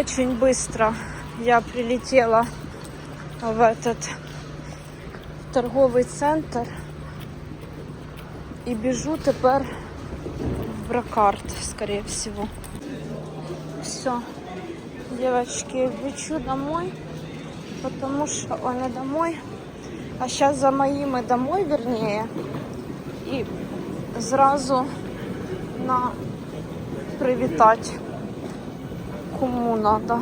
Очень быстро я прилетела в этот торговый центр и бежу тепер в Бракарт, скорее всего. Все, девочки, лечу домой, потому что он и домой, а сейчас за моим и домой, вернее, і зразу на привітати кому надо.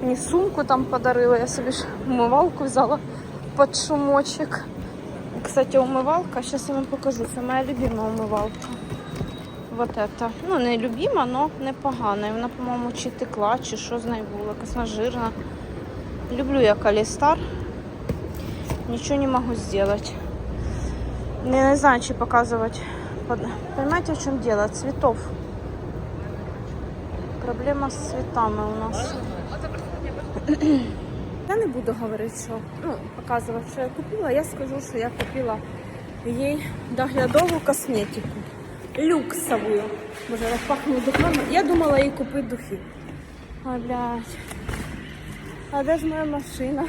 Мені сумку там подарили, я собі ж умивалку взяла під шумочок. Кстати, умивалка, зараз я вам покажу, це моя любима умивалка. Вот это. Ну, не любима, але непогана. І вона, по-моєму, чи текла, чи що з нею було, якась жирна. Люблю я Калістар. Нічого не можу зробити. Не, не знаю, чи показувати. Понимаете, в чем дело? Цветов. Проблема з цветами у нас. Я не буду говорити, що ну, показувати, що я купила. Я скажу, що я купила їй доглядову косметику. Люксову. Боже, як пахне духами. Я думала їй купити духи. А, блядь. А де ж моя машина?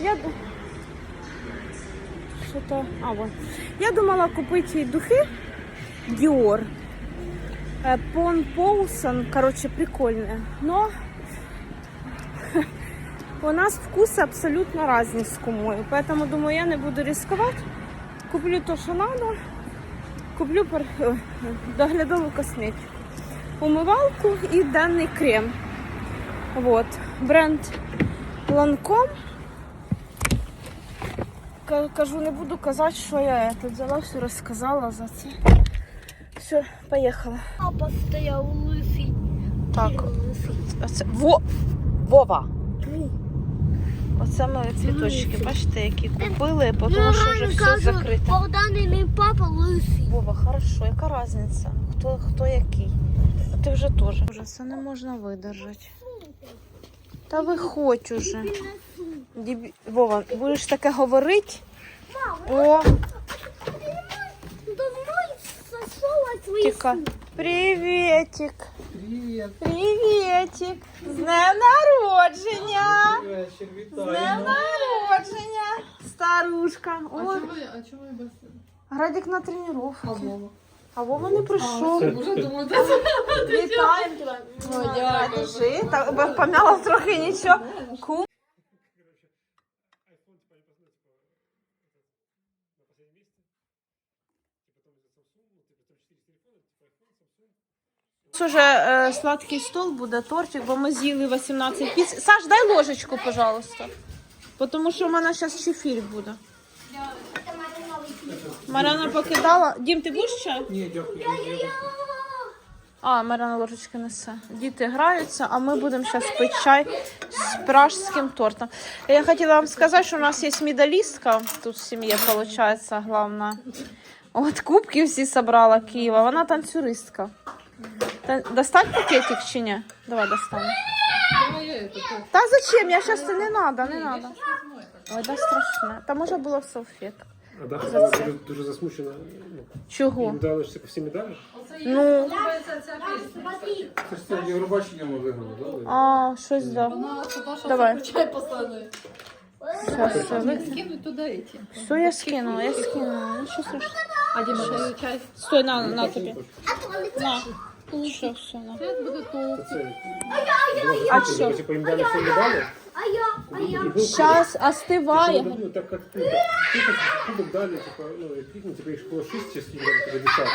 Я Що-то. А, вон. Я думала купити їй духи Dior. Э, Пон Поусон, короче, прикольные. Но у нас вкусы абсолютно разные с кумою. Поэтому, думаю, я не буду рисковать. Куплю то, что надо. Куплю пар- э, доглядову косметику. Умивалку і даний крем. Вот. Бренд Lancome. Ка- Кажу, не буду казати, що я тут взяла, все розказала за це. Все, поїхала. Папа стояв лисий. Так, оце Во! Вова! Оце ми цвіточки, бачите, які купили, тому що вже все закрите. Богдан і мій папа лисий. Вова, хорошо, яка різниця? Хто, хто який? А ти вже теж. Вже це не можна видержати. Та виходь уже. Вова, будеш таке говорити? О, свої тіка. Привітик. Привіт. З днем народження. Вечір, З днем народження. Старушка. А Ой, чому я, а чому я без Градик на тренування. А Вова? А Вова не прийшов. Вже Вітаємо тебе. Ой, держи. Помяла трохи нічого. Це вже е, сладкий стол буде, тортик, бо ми з'їли 18 піц. Саш, дай ложечку, пожалуйста. Тому що в мене зараз чефір буде. Марана покидала. Дім, ти будеш чай? Ні, дякую. А, Марина ложечки несе. Діти граються, а ми будемо зараз пити чай з пражським тортом. Я хотіла вам сказати, що у нас є медалістка тут в сім'ї, виходить, головна. От кубки всі собрала Києва, вона танцюристка. Та, достать пакетик чи ні? Давай достану. Так. Та зачем? Я зараз не треба, не треба. Ой, да страшне. Та може було в салфетку. А Даха дуже, дуже засмучена. Ну, Чого? їм дали ж всі медалі. Ну, Це ж це Євробачення ми виграли, да? а, щось да. Вона що Давай. чай. Щас, все, ви- Скинуть туди эти. Все, я скинула, я скинула. Ну, що страшного. А Діма, ще чай. Стой, на, на тобі. На. Що. Зараз буде. А що? Дали медалі. А я, а я. Ну, так как ты так, кубок, кубок дали, типа, ну, як тебе їх було шість чи скільки там, типу, десят.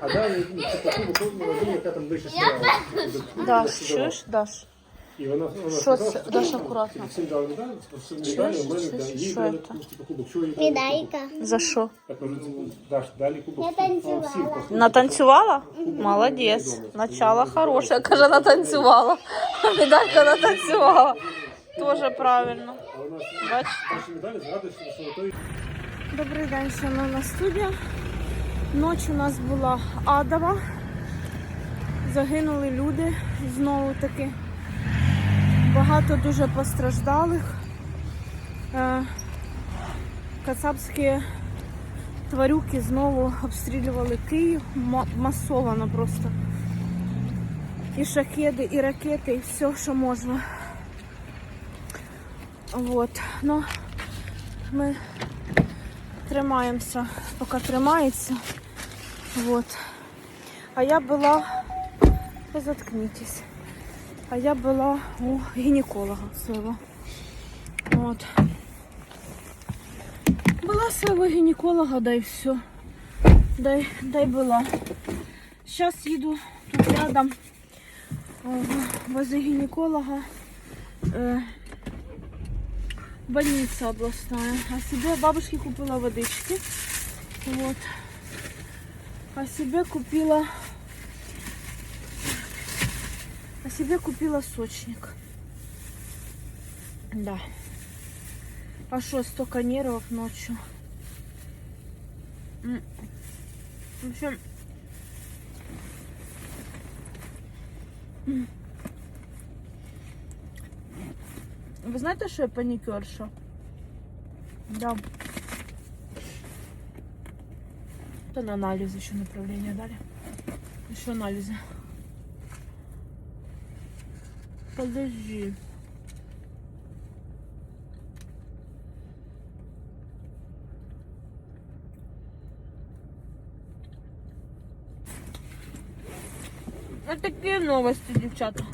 А дали, ну, типа, кубок, ну, один, яка там выше стояла. Да, чуєш, Даш? І вона, вона Що сказала, це? що, Даш, ну, акуратно. Всім дали медалі, типу, медалі, у мене, да, їй Що дали, це? ну, типу, кубок, чого їй дали кубок? Медалька. За що? Я кажу, ну, Даш, далі кубок. Я всім. танцювала. Всім, Натанцювала? Молодець. Начало хороше. Каже, натанцювала. Медалька натанцювала. Тоже правильно. А Бачите? наші медалі згадують, що той Добрий день, шановна студія. Ніч у нас була адова. Загинули люди знову таки. Багато дуже постраждалих. Е, Кацапські тварюки знову обстрілювали Київ масовано просто. і шахеди, і ракети, і все, що можна. Вот. Ну, ми тримаємося, поки тримається. Вот. А я була, заткнітесь. А я була у гінеколога свого. Вот. Була свого гінеколога, да і все. Дай, дай була. Сейчас їду тут рядом э, возле гинеколога. Э, больница областная. А себе бабушке купила водички. Вот. А себе купила... себе купила сочник. Да. А что, столько нервов ночью. М. В общем, Ви знаєте, що я панікерша? Да. Та на аналізи ще направлення дали. Ще аналізи. Подожди. Вот такие новости, девчата.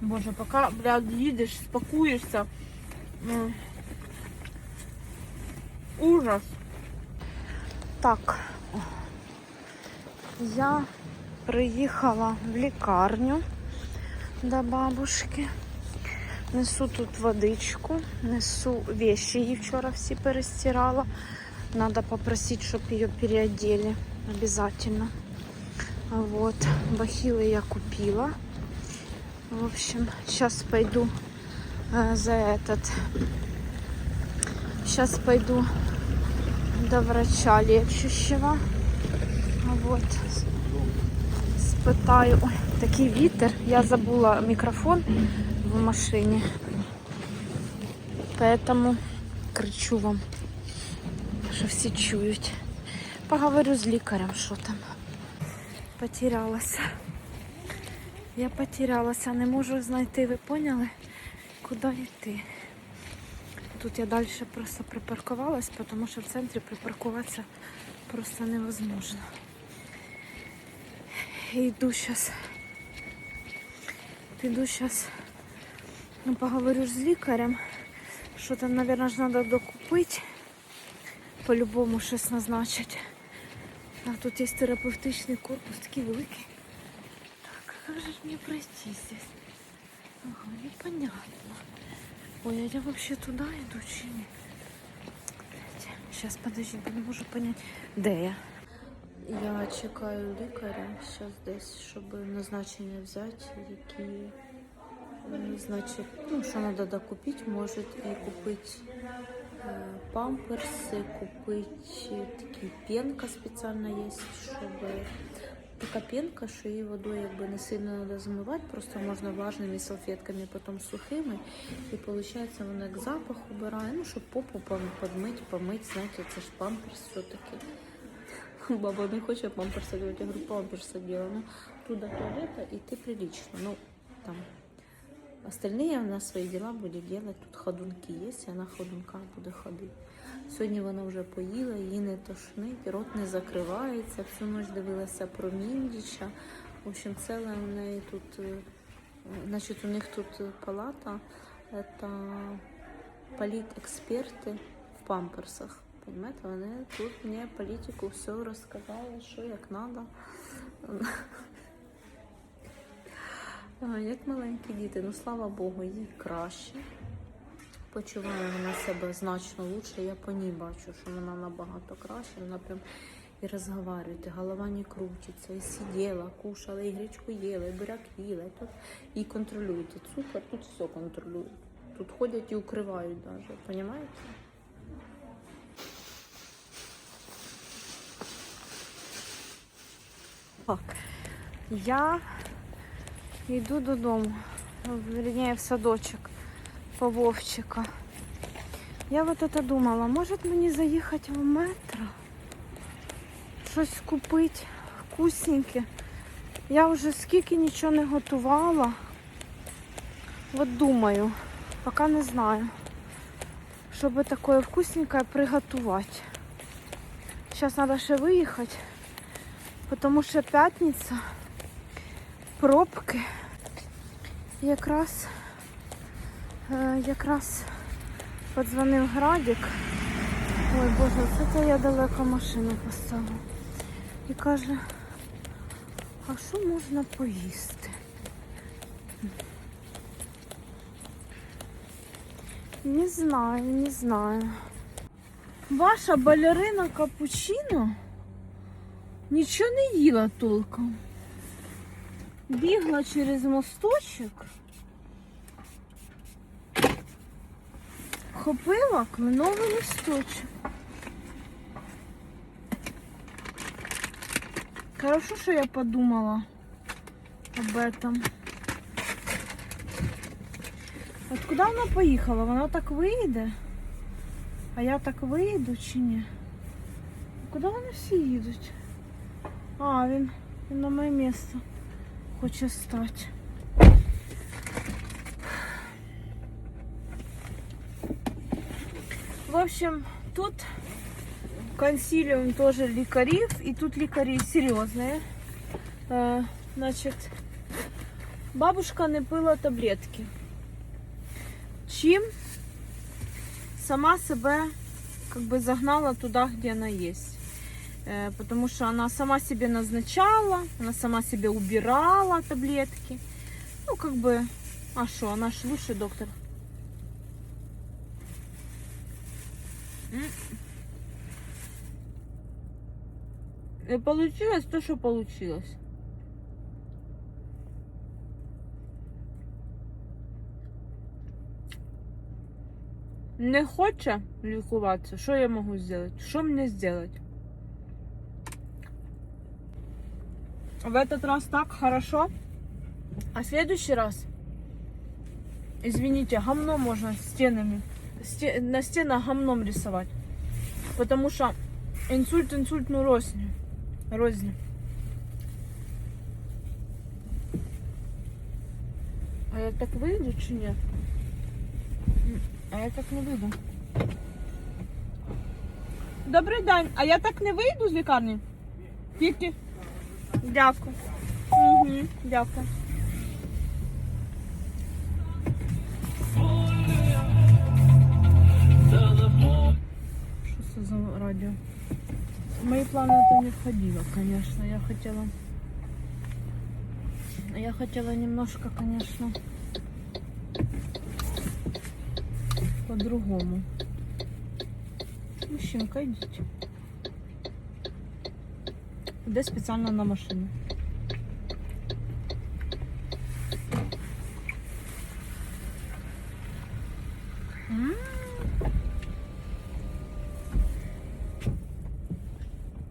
Боже, пока, блядь, їдеш, спакуєшся. м, Ужас. Так. Я приїхала в лікарню до бабушки. Несу тут водичку, несу вещи, її вчора всі перестирала. Надо попросить, щоб її переодели обязательно. Вот. Бахилы я купила. В общем, сейчас пойду э, за этот. Сейчас пойду до врача лечащего. Вот. Спитаю. Ой, такий вітер. Я забула мікрофон в машині. Поэтому кричу вам, що всі чують. Поговорю з лікарем, що там. Потерялася. Я потерялася, не можу знайти, ви поняли, куди йти. Тут я далі просто припаркувалась, тому що в центрі припаркуватися просто невозможно. Йду зараз. Піду зараз ну, поговорю з лікарем. Що там, мабуть, ж треба докупити. По-любому щось назначить. А тут є терапевтичний корпус, такий великий. Так, как же ж мне пройти здесь? Ага, непонятно. Ой, а я вообще туда иду чи ні? Сейчас, подожди, не можу понять, де я. Я чекаю лікаря зараз десь, щоб назначення взяти, які е, значить, ну, що треба докупити, може і купити е, памперси, купити такі пенка спеціальна є, щоб така пенка, що її водою якби не сильно треба змивати, просто можна влажними салфетками, потім сухими. І виходить, воно як запах убирає, ну, щоб попу пом- подмить, помить, знаєте, це ж памперс все-таки. Баба не хоче памперса делать, я говорю, памперса делаю. Ну, тут до туалета идти прилично. Ну, там, остальные она свои дела будет делать. Тут ходунки есть, и она в ходунках буде ходити. Сьогодні вона вже поїла, її не тошнить, рот не закривається. Всю ніч дивилася про Міндіча. В общем, целе у неї тут, е, значить, у них тут палата, це політексперти в памперсах. Понимаете, вони тут мені політику все розказали, що як треба. Як маленькі діти, ну слава Богу, їй краще. Почуває вона себе значно лучше. Я по ній бачу, що вона набагато краще. Вона прям і розговорює, голова не крутиться, і сиділа, кушала, і гречку їла, і буряк їла, і тут і контролюють. І цукор, тут все контролюють. Тут ходять і укривають навіть, розумієте? Так, я йду додому, вернее, в садочок по Вовчика. Я вот это думала, може мені заїхати в метро? Щось купити вкусненьке. Я вже скільки нічого не готувала. От думаю, поки не знаю, щоб таке вкусненьке приготувати. Зараз треба ще виїхати, тому що п'ятниця, пробки. Якраз, е, якраз подзвонив Градик. Ой, Боже, це то я далеко машину поставила. І каже, а що можна поїсти? Не знаю, не знаю. Ваша балерина капучино нічого не їла толком. Бігла через мосточок, хопила кленовий листочок. Хорошо, що я подумала об этом. От куди вона поїхала? Вона так вийде? А я так вийду чи ні? Куди вони всі їдуть? А, він, він на моє місце хоче стати. В общем, тут консилиум тоже лікарів, і тут лікарі серйозні. Е, значить, бабушка не пила таблетки. Чим сама себе как бы загнала туда, где она есть. Э, потому что она сама себе назначала, она сама себе убирала таблетки. Ну, как бы, а что, она ж лучший доктор. И получилось то, что получилось. Не хоче лікуватися, що я можу зробити? Що мені зробити? В этот раз так хорошо. А в следующий раз, извините, гамно можно стенами, сте- на стенах гамном рисовать. Потому что инсульт инсультную рознь. рознь. А я так выйду чи нет? М, А я так не вийду. Добрий день. А я так не вийду з лікарні? Тільки. Дякую. Угу, дякую. Что это за радио? В мои планы это не входило, конечно. Я хотела... Я хотела немножко, конечно, по-другому. Мужчинка, йдіть. Іде спеціально на машину. М.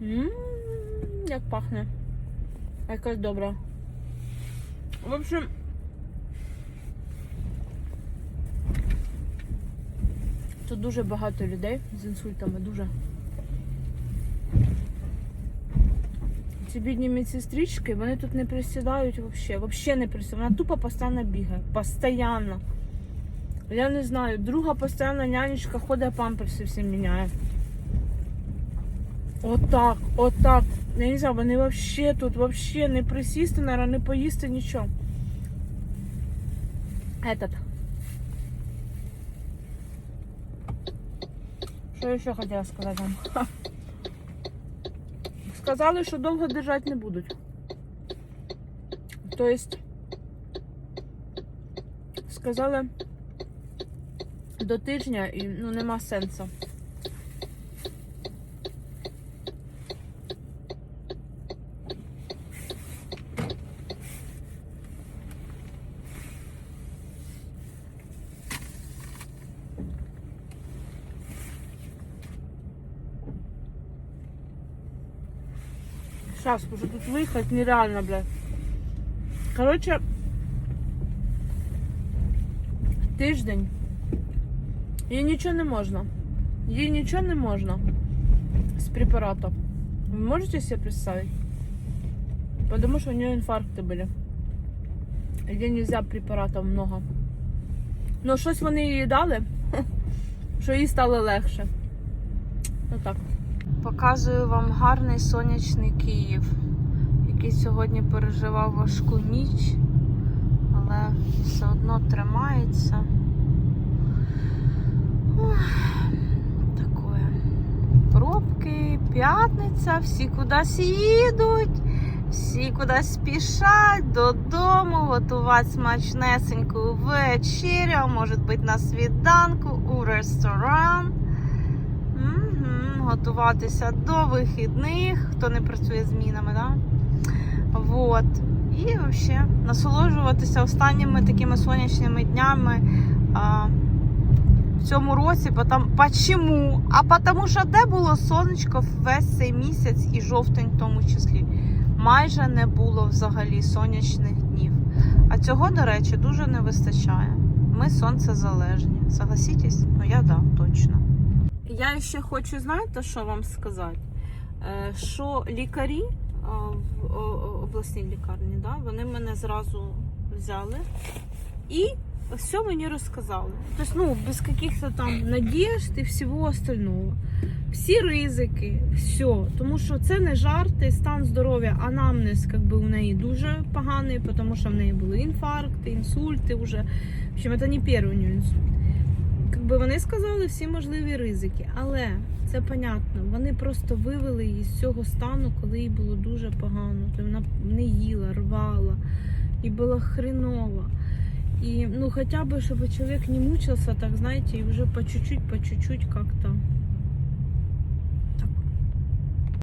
М, Як пахне. Якась добра. В общем, Тут дуже багато людей з інсультами, дуже. Ці бідні медсестрички, вони тут не присідають взагалі. Взагалі не присідають. Вона тупо постійно бігає. Постоянно. Я не знаю, друга постійно нянечка ходить памперси всім міняє. Отак, отак. Я не знаю, вони взагалі тут взагалі не присісти, наверное, не поїсти нічого. Этот. Що я ще хотіла сказати вам? Ха. Сказали, що довго держати не будуть. Тобто, сказали до тижня і ну нема сенсу. Сейчас, уже тут выехать нереально, блядь. Короче, тиждень Їй нічого не можна. Їй нічого не можна з препаратом. Вы можете себе представить? Потому что у нее инфаркты были. Где нельзя препаратов много. Ну, щось вони їй дали, що їй стало легше. Ну так. Показую вам гарний сонячний Київ, який сьогодні переживав важку ніч, але все одно тримається. Такое. Пробки, п'ятниця, всі кудись їдуть, всі кудись спішать додому, готувати смачнесеньку вечерю, може бути на свіданку у ресторан. Готуватися до вихідних, хто не працює змінами, да? Вот. І взагалі насолоджуватися останніми такими сонячними днями. А, в цьому році. Потом, почему? А тому що де було сонечко весь цей місяць і жовтень в тому числі. Майже не було взагалі сонячних днів. А цього, до речі, дуже не вистачає. Ми сонцезалежні. Согласитесь? Ну я да, точно. Я ще хочу, знаєте, що вам сказати? Е, Що лікарі е, в обласній лікарні, да, вони мене зразу взяли і все мені розказали. Тобто, ну, без каких-то там надіжд і всього остального. Всі ризики, все. Тому що це не жарти, стан здоров'я, анамнез как би, у неї дуже поганий, тому що в неї були інфаркти, інсульти вже. В общем, це не перший у неї інсульт. Как би вони сказали всі можливі ризики, але це понятно. Вони просто вивели її з цього стану, коли їй було дуже погано. То вона не їла, рвала, і була хренова. И, ну, хотя бы, чтобы человек не мучился, так, знаете, и уже по чуть-чуть, по чуть-чуть как-то